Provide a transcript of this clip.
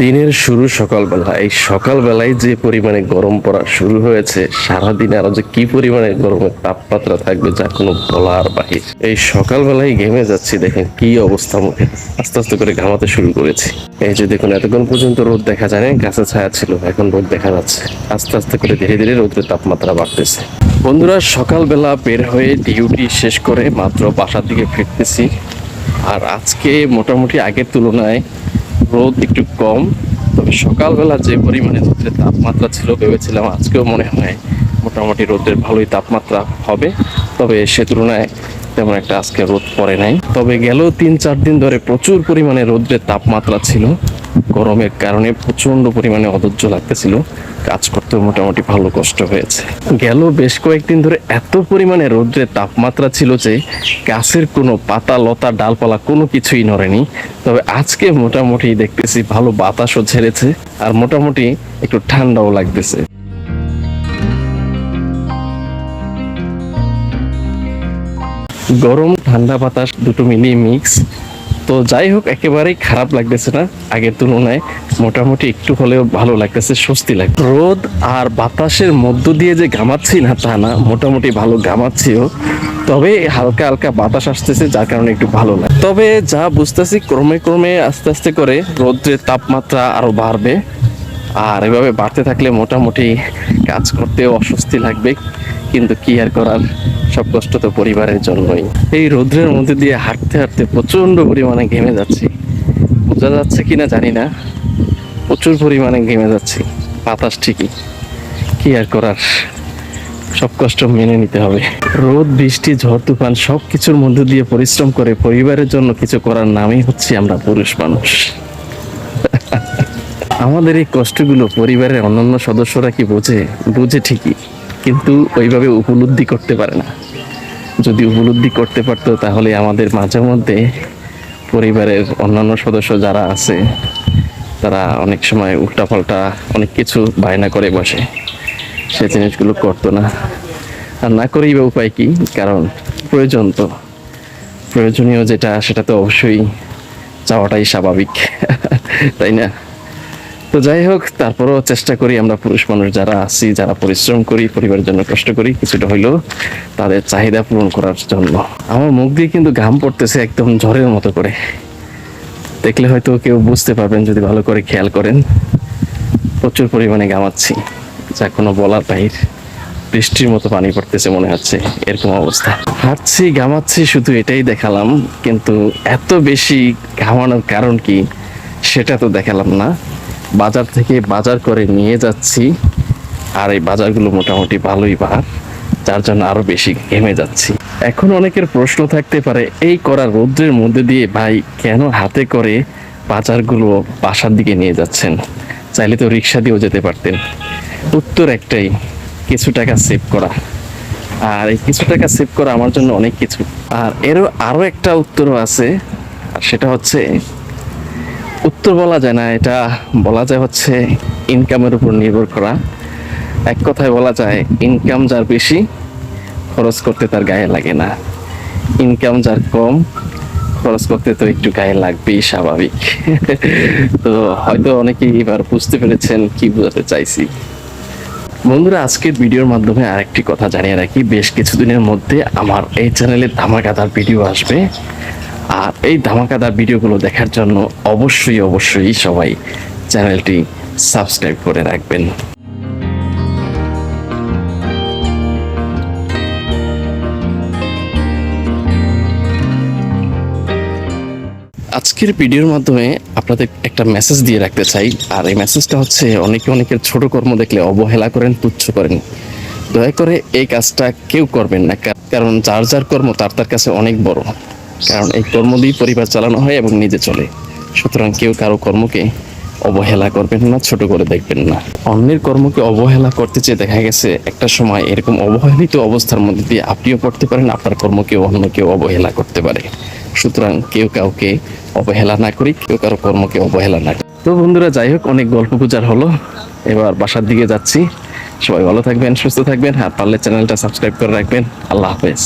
দিনের শুরু সকালবেলা। এই সকালবেলায় যে পরিমাণে গরম পড়া শুরু হয়েছে, সারাদিনে আরও যে কি পরিমাণে গরমের তাপমাত্রা থাকবে যা কোনো বলার বাহির। এই সকালবেলায় ঘেমে যাচ্ছি, দেখেন কি অবস্থা মুখে। আস্তে আস্তে করে ঘামাতে শুরু করেছি। এই যে দেখুন, এতক্ষণ পর্যন্ত রোদ দেখা যায় না গাছে ছায়া ছিল, এখন রোদ দেখা যাচ্ছে। আস্তে আস্তে করে ধীরে ধীরে রোদের তাপমাত্রা বাড়তেছে। বন্ধুরা, সকালবেলা বের হয়ে ডিউটি শেষ করে মাত্র বাসার দিকে ফিরতেছি। আর আজকে মোটামুটি আগের তুলনায় রোদ একটু কম, তবে সকালবেলা যে পরিমাণে রোদের তাপমাত্রা ছিল, ভেবেছিলাম আজকেও মনে হয় মোটামুটি রোদের ভালোই তাপমাত্রা হবে। তবে সে তুলনায় তেমন একটা আজকে রোদ পড়ে নাই। তবে গেল তিন চার দিন ধরে প্রচুর পরিমাণে রোদের তাপমাত্রা ছিল। গরমের কারণে প্রচণ্ড পরিমাণে অধৈর্য লাগতেছিল। কাজ করতে মোটামুটি ভালো কষ্ট হয়েছে। গেল বেশ কয়েকদিন ধরে এত পরিমাণে রৌদ্রের তাপমাত্রা ছিল যে গাছের কোনো পাতা, লতা, ডালপালা কোনো কিছুই নড়েনি। তবে আজকে মোটামুটি দেখতেছি ভালো বাতাসও ছেড়েছে আর মোটামুটি একটু ঠান্ডাও লাগতেছে। গরম, ঠান্ডা বাতাস দুটো মিলিয়ে মিক্স তো যাই হোক, একেবারেই খারাপ লাগতেছে না। আগের তুলনায় মোটামুটি একটু হলেও ভালো লাগতেছে, স্বস্তি লাগে রোদ আর বাতাসের মধ্য দিয়ে যে ঘামাচ্ছি না তা না, মোটামুটি ভালো ঘামাচ্ছিও। তবে হালকা হালকা বাতাস আসতেছে, যার কারণে একটু ভালো লাগে। তবে যা বুঝতেছি, ক্রমে ক্রমে আস্তে আস্তে করে রোদ্রের তাপমাত্রা আরও বাড়বে। আর এভাবে বাড়তে থাকলে মোটামুটি কাজ করতেও অস্বস্তি লাগবে। কিন্তু কি আর করার? সব কষ্ট তো পরিবারের জন্যই। এই রৌদ্রের মধ্যে দিয়ে হাঁটতে হাঁটতে প্রচণ্ড পরিমাণে ঘেমে যাচ্ছি। বোঝা যাচ্ছে কিনা জানি না। প্রচুর পরিমাণে ঘেমে যাচ্ছি। বাতাস ঠিকই। কি আর করার? সব কষ্ট মেনে নিতে হবে। রোদ, বৃষ্টি, ঝড়, তুফান সব কিছুর মধ্যে দিয়ে পরিশ্রম করে পরিবারের জন্য কিছু করার নামই হচ্ছে আমরা পুরুষ মানুষ। আমাদের এই কষ্টগুলো পরিবারের অন্যান্য সদস্যরা কি বোঝে? বুঝে ঠিকই। কিন্তু ওইভাবে উপলব্ধি করতে পারে না। যদি উপলব্ধি করতে পারতো, তাহলে আমাদের মাঝে মধ্যে পরিবারের অন্যান্য সদস্য যারা আছে, তারা অনেক সময় উল্টাপাল্টা অনেক কিছু বায়না করে বসে। সে জিনিসগুলো করতো না। আর না করেই বা উপায় কী? কারণ প্রয়োজন তো। প্রয়োজনীয় যেটা, সেটা তো অবশ্যই চাওয়াটাই স্বাভাবিক। তাই না? তো যাই হোক, তারপরেও চেষ্টা করি আমরা পুরুষ মানুষ যারা আছি, যারা পরিশ্রম করি, পরিবারের জন্য কষ্ট করি, কিছুটা হইলেও তাদের চাহিদা পূরণ করার জন্য। আমার মুখ দিয়ে কিন্তু ঘাম পড়তেছে একদম ঝড়ের মতো করে। দেখলে হয়তো কেউ বুঝতে পারবেন যদি ভালো করে খেয়াল করেন। প্রচুর পরিমাণে ঘামাচ্ছি, যা কোনো বলার বাহির। বৃষ্টির মতো পানি পড়তেছে মনে হচ্ছে, এরকম অবস্থা। হাঁটছি, ঘামাচ্ছি, শুধু এটাই দেখালাম, কিন্তু এত বেশি ঘামানোর কারণ কি, সেটা তো দেখালাম না। বাজার থেকে বাজার করে নিয়ে যাচ্ছি। আর এই বাজারগুলো মোটামুটি ভালোই বার যার জন্য আরও বেশি ঘেমে যাচ্ছি। এখন অনেকের প্রশ্ন থাকতে পারে, এই করা রৌদ্রের মধ্যে দিয়ে ভাই কেন হাতে করে বাজারগুলো বাসার দিকে নিয়ে যাচ্ছেন? চাইলে তো রিক্সা দিয়েও যেতে পারতেন। উত্তর একটাই, কিছু টাকা সেভ করা। আর এই কিছু টাকা সেভ করা আমার জন্য অনেক কিছু। আর এরও আরও একটা উত্তরও আছে, আর সেটা হচ্ছে উত্তর বলা যায় না, এটা বলা যায় হচ্ছে ইনকামের উপর নির্ভর করা। এক কথায় বলা যায় ইনকাম যার বেশি, খরচ করতে তার গায়ে লাগে না। ইনকাম যার কম, খরচ করতে তো একটু গায়ে লাগবেই, স্বাভাবিক। তো হয়তো অনেকেই এবার বুঝতে পেরেছেন কি বোঝাতে চাইছি। বন্ধুরা, আজকের ভিডিওর মাধ্যমে আরেকটি কথা জানিয়ে রাখি। বেশ কিছুদিনের মধ্যে আমার এই চ্যানেলে ধামাকাদার ভিডিও আসবে। আর এই ধামাকাদার ভিডিওগুলো দেখার জন্য অবশ্যই অবশ্যই সবাই চ্যানেলটি সাবস্ক্রাইব করে রাখবেন। আজকের ভিডিওর মাধ্যমে আপনাদের একটা মেসেজ দিয়ে রাখতে চাই। আর এই মেসেজটা হচ্ছে, অনেকে অনেকের ছোট কর্ম দেখলে অবহেলা করেন, তুচ্ছ করেন। দয়া করে এই কাজটা কেউ করবেন না কারণ যার যার কর্ম তার তার কাছে অনেক বড়। কারণ এই কর্ম দিয়ে পরিবার চালানো হয় এবং নিজে চলে। সুতরাং কেউ কারও কর্মকে অবহেলা করবেন না, ছোট করে দেখবেন না। অন্যের কর্মকে অবহেলা করতে চেয়ে দেখা গেছে, একটা সময় এরকম অবহেলিত অবস্থার মধ্যে দিয়ে আপনিও পড়তে পারেন, আপনার কর্মকে অন্য কেউ অবহেলা করতে পারে। সুতরাং কেউ কাউকে অবহেলা না করি, কেউ কারও কর্মকে অবহেলা না তো বন্ধুরা, যাই হোক, অনেক গল্প গুজার হলো। এবার বাসার দিকে যাচ্ছি। সবাই ভালো থাকবেন, সুস্থ থাকবেন, আর পারলে চ্যানেলটা সাবস্ক্রাইব করে রাখবেন। আল্লাহ হাফেজ।